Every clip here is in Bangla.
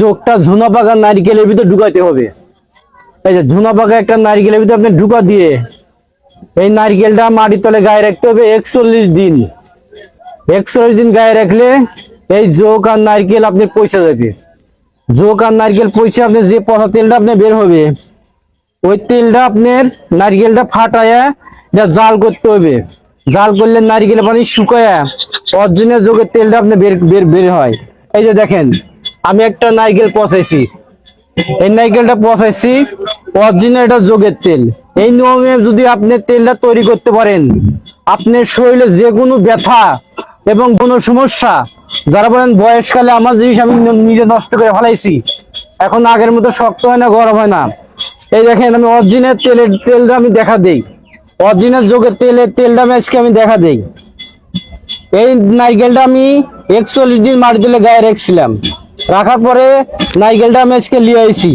যোগটা ঝুনা পাকা নারিকেলের ভিতর ঢুকাইতে হবে। এই যে ঝুনা পাকা একটা নারিকেলের ভিতরে আপনি ঢুকা দিয়ে এই নারকেলটা মাটির তলে গায়ে রাখতে হবে একচল্লিশ দিন। একচল্লিশ দিন গায়ে রাখলে এই যোগ আর নারকেল আপনি পয়সা যাবে। যোগ আর নারকেল পয়সা আপনি যে পচা তেলটা আপনি বের হবে, ওই তেলটা আপনার নারকেলটা ফাটায়া জাল করতে হবে। জাল করলে নারকেল পানি শুকায়া অরিজিনাল যোগের তেলটা আপনি বের বের বের হয়। এই যে দেখেন আমি একটা নারকেল পচাইছি। এই নারকেলটা পচাইছি অরিজিনাল এটা যোগের তেল। এই নিয়মে যদি আপনি তেলটা তৈরি করতে পারেন, আপনার শরীরে যে কোনো ব্যথা এবং কোনো সমস্যা, যারা বলেন বয়সকালে আমার জিনিস আমি নিজে নষ্ট করে ফেলাইছি, এখন আগের মতো শক্ত হয় না, গরম হয় না। এই দেখেন, আমি অরিজিনাল তেলের তেলটা আমি দেখা দেই। অরিজিনাল যোগের তেলের তেলটা আমি আজকে আমি দেখা দেই। এই নারকেলটা আমি একচল্লিশ দিন মাটি দিলে গায়ে রেখেছিলাম। রাখার পরে নারকেলটা আমি আজকে নিয়ে আইছি।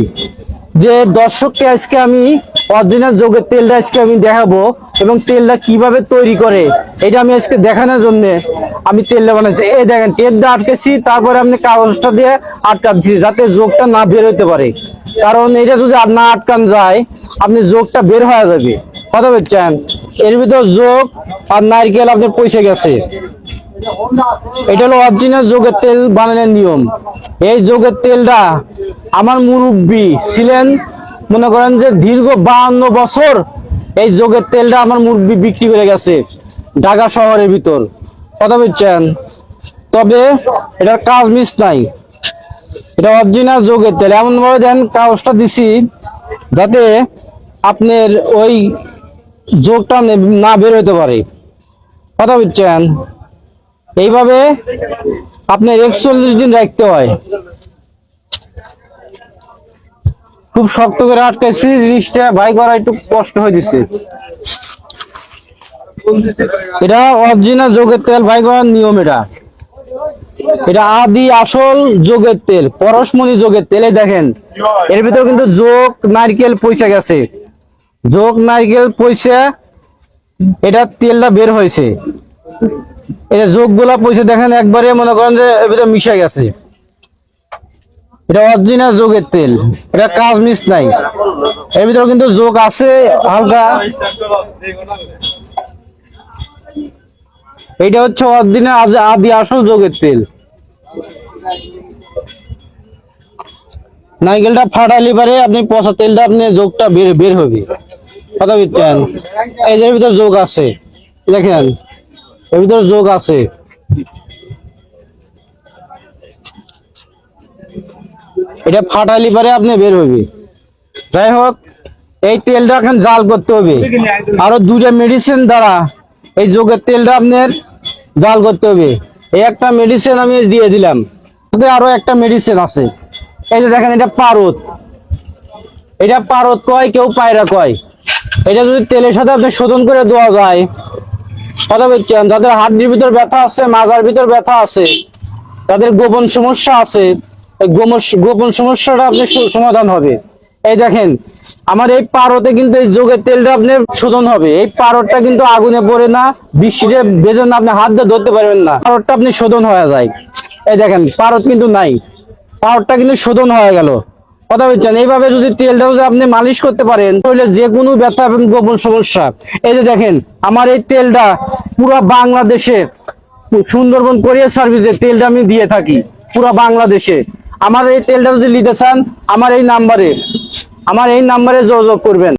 যে দর্শককে আজকে আমি অরিজিনাল যোগের তেলটা আজকে আমি দেখাবো এবং তেলটা কীভাবে তৈরি করে, এটা আমি আজকে দেখানোর জন্য আমি তেলটা বানাচ্ছি। এই দেখেন, তেলটা আটকেছি, তারপরে আপনি কাগজটা দিয়ে আটকাচ্ছি যাতে যোগটা না বের হতে পারে। কারণ এটা যদি না আটকান যায়, আপনি যোগটা বের হয়ে যাবে। কথা বলছেন? এর ভিতর যোগ আর নারকেল আপনার পয়সা গেছে। এটা হলো অরিজিনাল যোগের তেল বানানোর নিয়ম। এই যোগের তেলটা আমার মুরব্বী ছিলেন, মনে করেন যে দীর্ঘ বাহান্ন বছর এই যোগের তেলটা আমার মুরব্বী বিক্রি করে গেছে ঢাকা শহরের ভিতর। কথা বলছেন? তবে এটার কাজ মিস নাই। এটা অরিজিনাল যোগের তেল। এমনভাবে দেন, কাগজটা দিছি যাতে আপনার ওই যোগটা না বের হতে পারে। কথা বুঝছেন এইভাবে আপনার একচল্লিশ দিন রাখতে হয়। খুব শক্ত করে আটকাইছি, জিনিসটা ভাই করা একটু কষ্ট হয়ে দিচ্ছে এটা অরিজিনাল যোগের তেল ভাই করার নিয়ম এটা। এটা আদি আসল যোগের তেল, পরশমণি যোগের তেল দেখেন, এর ভিতর কিন্তু যোগ, নারকেল পয়সা গেছে। যোগ, নারকেল পয়সা এটা তেলটা বের হয়েছে। এই যে যোগগুলা পয়সা দেখেন, একবারে মনে করেন যে ভিতরে মিশে গেছে। এটা অরিজিনাল যোগের তেল, এটা কাজ মিস নাই। এর কিন্তু যোগ আছে, হালকা। এটা হচ্ছে অরিজিনাল আদি আসল যোগের তেল। নারকেলটা ফাটাইলে পারে আপনি পচা তেলটা আপনি যোগটা বের বের হবে। কথা বুঝছেন? এই যে ভিতরে যোগ আছে, দেখেন। এর ভিতরে যোগ আছে। এটা ফাটাইলে পারে আপনি বের হবে যাই হোক, এই তেলটা এখন জাল করতে হবে। আরও দুইটা মেডিসিন দ্বারা এই যোগের তেলটা আপনার জাল করতে হবে। এই একটা মেডিসিন আমি দিয়ে দিলাম। আরও একটা মেডিসিন আছে। এই যে দেখেন, এটা পারদ। এটা পারদ কয়, কেউ পায়রা কয়। এটা যদি তেলের সাথে আপনি শোধন করে দেওয়া যায় কথা বলছেন যাদের হাড্ডির ভিতর ব্যথা আছে, মাজার ভিতর ব্যথা আছে, তাদের গোপন সমস্যা আছে গোপন সমস্যাটা আপনি সমাধান হবে। এই দেখেন, আমার এই পারতে কিন্তু এই যোগের তেলটা আপনার শোধন হবে। এই পারটটা কিন্তু আগুনে পড়ে না, বৃষ্টিতে বেজে না, আপনি হাত দিয়ে ধরতে পারবেন না। পারটা আপনি শোধন হয়ে যায়। এই দেখেন, পারত কিন্তু নাই। পারটা কিন্তু শোধন হয়ে গেল। কথা বলছেন। এইভাবে যদি তেলটা যদি আপনি মালিশ করতে পারেন, তাহলে যে কোনো ব্যথা এবং গোপন সমস্যা। এই যে দেখেন, আমার এই তেলটা পুরো বাংলাদেশে, সুন্দরবন কোরিয়ার সার্ভিসে তেলটা আমি দিয়ে থাকি, পুরো বাংলাদেশে। আমার এই তেলটা যদি নিতে চান, আমার এই নাম্বারে, আমার এই নাম্বারে যোগাযোগ করবেন।